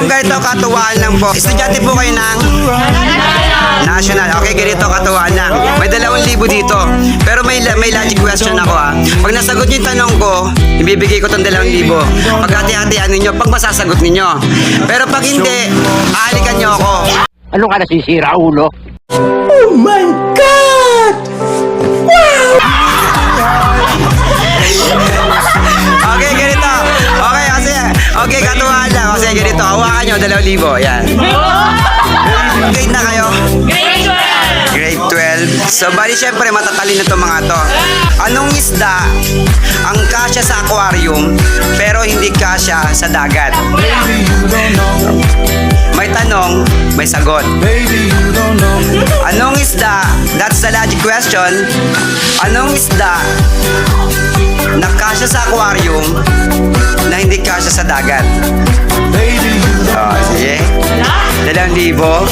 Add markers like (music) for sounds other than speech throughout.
Ma'am, ganito katuwaan lang po. Estudyante po kayo ng National. Okay, ganito katuwaan lang. May dalawang libo dito. Pero may may logic question ako ah. Pag nasagot niyo yung tanong ko, ibibigay ko tong dalawang libo. Pag hati-hatian ninyo, pag masasagot ninyo. Pero pag hindi, aalikan niyo ako. Ano ka nasisira, ulo? Okay, ganito. Okay, kasi, okay, katuwaan lang. Kasi ganito, hawakan nyo, dalawang libo. Yan. Grade na kayo? Grade 12. So, bali, syempre, matatalino to mga to. Anong isda ang kasya sa aquarium, pero hindi kasya sa dagat? May tanong, may sagot. Anong isda? That's the logic question. Anong isda na kasya sa aquarium na hindi kasya sa dagat? Oh, sige. Dalawang libo.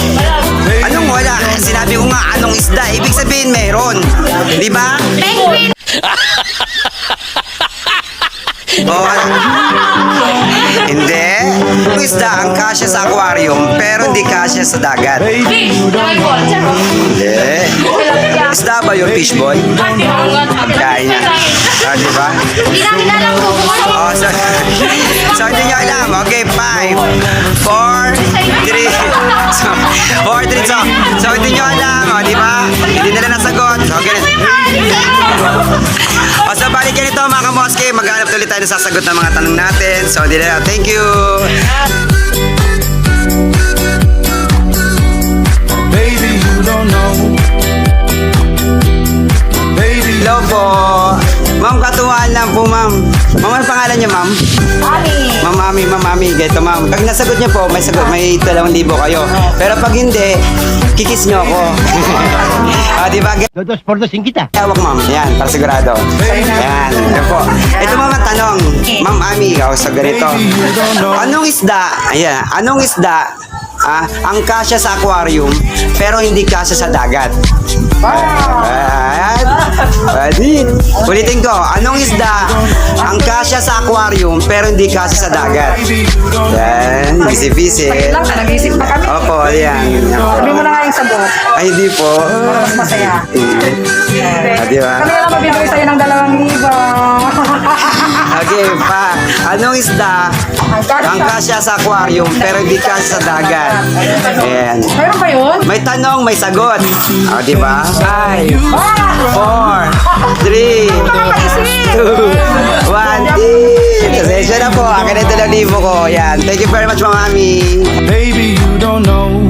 Anong wala? Sinabi ko nga anong isda. Ibig sabihin meron. Di ba? Penguin! Oh, hindi. Ang isda ang kasya sa aquarium pero hindi kasya sa dagat. Fish! Hindi. Isda ba yung fishball? Kaya niya. Ah, di ba? Hindi namin alam kung ano. Oh, so, so hindi nyo alam. Okay, 5, 4, 3. So, 4, 3. So, so hindi nyo alam. Oh, di ba? Hindi nila nasagot. So, ganito. O, so balik ganito mga kamoske. Maghanap ulit tayo ng sasagot ng mga tanong natin. So, hindi na. Thank you. Baby, you don't know. Baby, Hello po. Ma'am, katuwaan lang po, ma'am. Ma'am, ano pangalan niyo, ma'am? Mami! Ma'am, mami, ma'am, mami, ganito, ma'am. Pag nasagot niyo po, may sagot, may dalawang libo kayo. Pero pag hindi, kikis niyo ako. (laughs) ah, di ba? Dos por dos kita. Hawak, ma'am. Yan, para sigurado. Yan, ito po. Ito, ma'am, ang tanong. Ma'am Ami, oh, sa ganito. Anong isda, ayan, anong isda, ah, ang kasya sa aquarium, pero hindi kasya sa dagat? Ayan. Pwede. Ulitin ko, anong isda ang kasya sa aquarium pero hindi kasya sa dagat? Yan, busy-busy. lang, nag-isip pa kami. Opo, yan. Sabi mo na nga yung sagot. Ay, hindi po. Mas masaya. Ah, di ba? Kami na lang mabibigay sa'yo ng dalawang libo. (laughs) Okay, pa. Anong isda ang kasya sa aquarium pero hindi kasya sa dagat? Ayan. Meron ba yun? May tanong, may sagot. O, di ba? Five, four, three, two, one, eat! Pasensya na po. Akin na dalawang libo ko. Yan. Thank you very much, Mami. Baby, you don't know.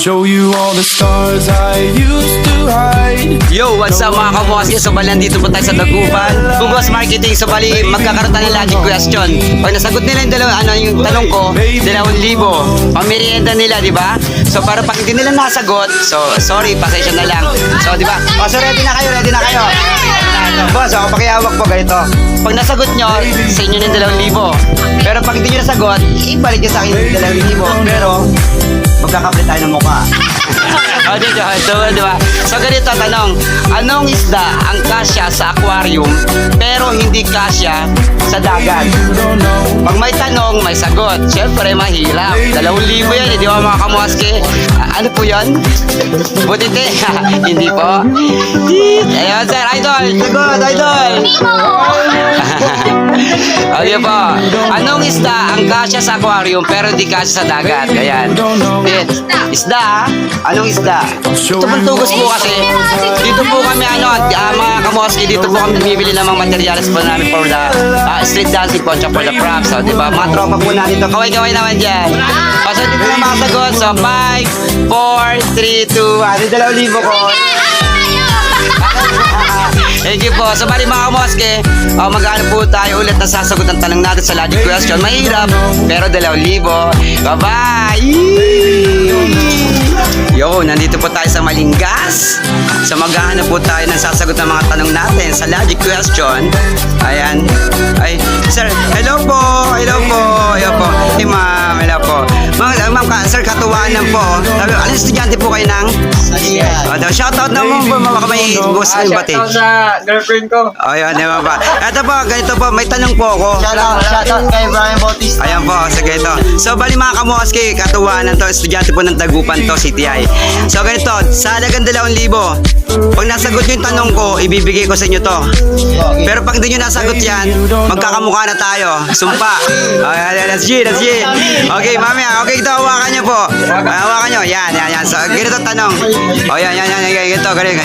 Show you all the stars I used to hide. Yo, what's up mga kabukas? So, bali nandito po tayo sa Dagupan. Bugos Marketing. So, bali magkakaroon tayo ng logic question. Pag nasagot nila yung dalawa, ano yung tanong ko, dalawang libo. Pamirienda nila, di ba? So, para pag hindi nila nasagot, so, sorry, pasensya na lang. So, di ba? O, so, ready na kayo, ready na kayo. Boss, ako pakihawak po ganito. Pag nasagot nyo, sa inyo yung dalawang libo. Pero pag hindi nyo nasagot, ibalik nyo sa akin yung dalawang libo. Pero, magkakapit tayo ng mukha. (laughs) o, dito, ito, di ba? So, ganito, tanong. Anong isda ang kasya sa aquarium, pero hindi kasya sa dagat? Pag may tanong, may sagot. Siyempre, mahirap. Dalawang libo yan, hindi ba mga kamoske? Ano po yan? Butite? (laughs) hindi po. Ayun, sir, idol. Sagot, idol. (laughs) okay po. Anong isda ang kasya sa aquarium pero hindi kasya sa dagat? Ayan. Isda, ah. Anong isda? Ito pong tugos po kasi. Dito po kami, ano, ah, mga kamoski, dito po kami bumibili ng mga materials po namin for the ah, street dancing po, for the props. So, di ba? Mga tropa po natin to. Kaway-kaway naman dyan. So, dito na mga sagot. So, 5, 4, 3, 2, 1. Yung dalawang libo ko. Thank you po. So, bali mga kamoske, uh, mag-ano po tayo ulit na sasagot ang tanong natin sa logic question. Mahirap, pero dalawang libo. Bye-bye! Yo, nandito po tayo sa Malingas. So, maghahanap po tayo ng sasagot ng mga tanong natin sa logic question. Ayan. Ay, sir, hello po. Hello po. Hello po. Hey, ma'am. Sir, katuwaan lang po. Sabi, alin estudyante po kayo ng? O, daw, shoutout naman po mga kamay gusto Ah, yung bati. shoutout sa girlfriend ko. O, yun, di ba ba? Ito po, ganito po, may tanong po ako. Shoutout, shoutout kay Brian Bautista. Ayan po, sige ito. So, bali mga kamoski, katuwaan to, estudyante po ng Tagupan to, CTI. So, ganito, sa halagang 2,000, pag nasagot nyo yung tanong ko, ibibigay ko sa inyo to. Pero pag hindi nyo nasagot yan, magkakamukha na tayo. Sumpa. Okay, let's G, let's G. Okay, mami, okay, ito, hawakan nyo po. Ah, Hawakan nyo, yan, yan, yan. So, ganito tanong. O, yan, yan, yan, ganito, ganito.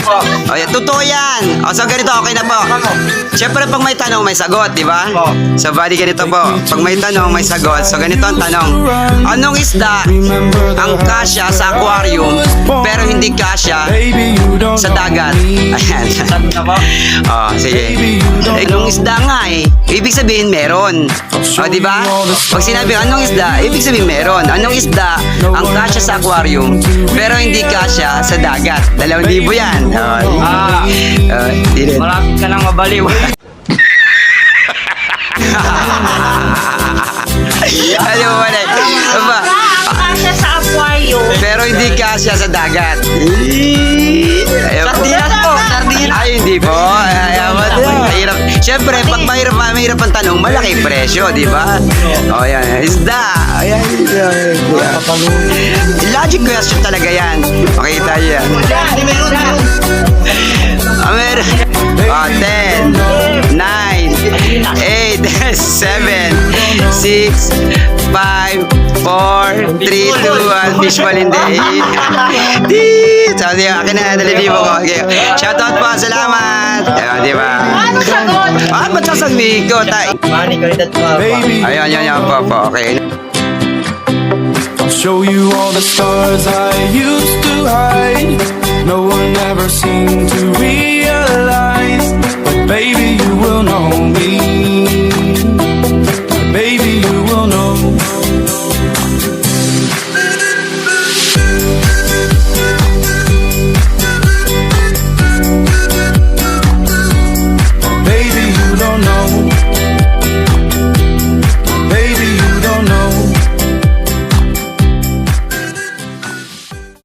O, yan, totoo yan. O, so, ganito, okay na po. Siyempre, pag may tanong, may sagot, di ba? So, bali, ganito po. Pag may tanong, may sagot. So, ganito ang tanong. Anong isda ang kasya sa aquarium, pero hindi kasya sa dagat? Ayan. (laughs) Oh, sige. Eh, kung isda nga eh, ibig sabihin meron. O, di ba? Pag sinabi anong isda, ibig sabihin meron. Anong isda ang kasya sa aquarium, pero hindi kasya sa dagat. Dalawang libo yan. Oh, Ah. rin. Malapit ka nang mabaliw. (laughs) Ano ba na? Ano ba? Kasya sa aquarium. Pero hindi kasya sa dagat. Sardinas po, sardinas. Ay, hindi po. Ay, mo. Siyempre, pag mahirap, mahirap ang tanong, malaki presyo, di ba? O, yan. Isda. Ayan. Logic question talaga yan. Makita niyo yan. Meron. Oh, 10, 9, 8, 7, 6, 5, 4, 3, 2, 1. Visual hindi. Di! Sabi akin na, dalilibo ko. Okay. Shoutout po, salamat. Ayun, di ba? Ano sagot? Ah, ba't sasabihin ko, tay? Mani, kalidad pa. Baby, Ayun, yan, yan po, po. Okay. I'll show you all the stars I used to hide. No one ever seen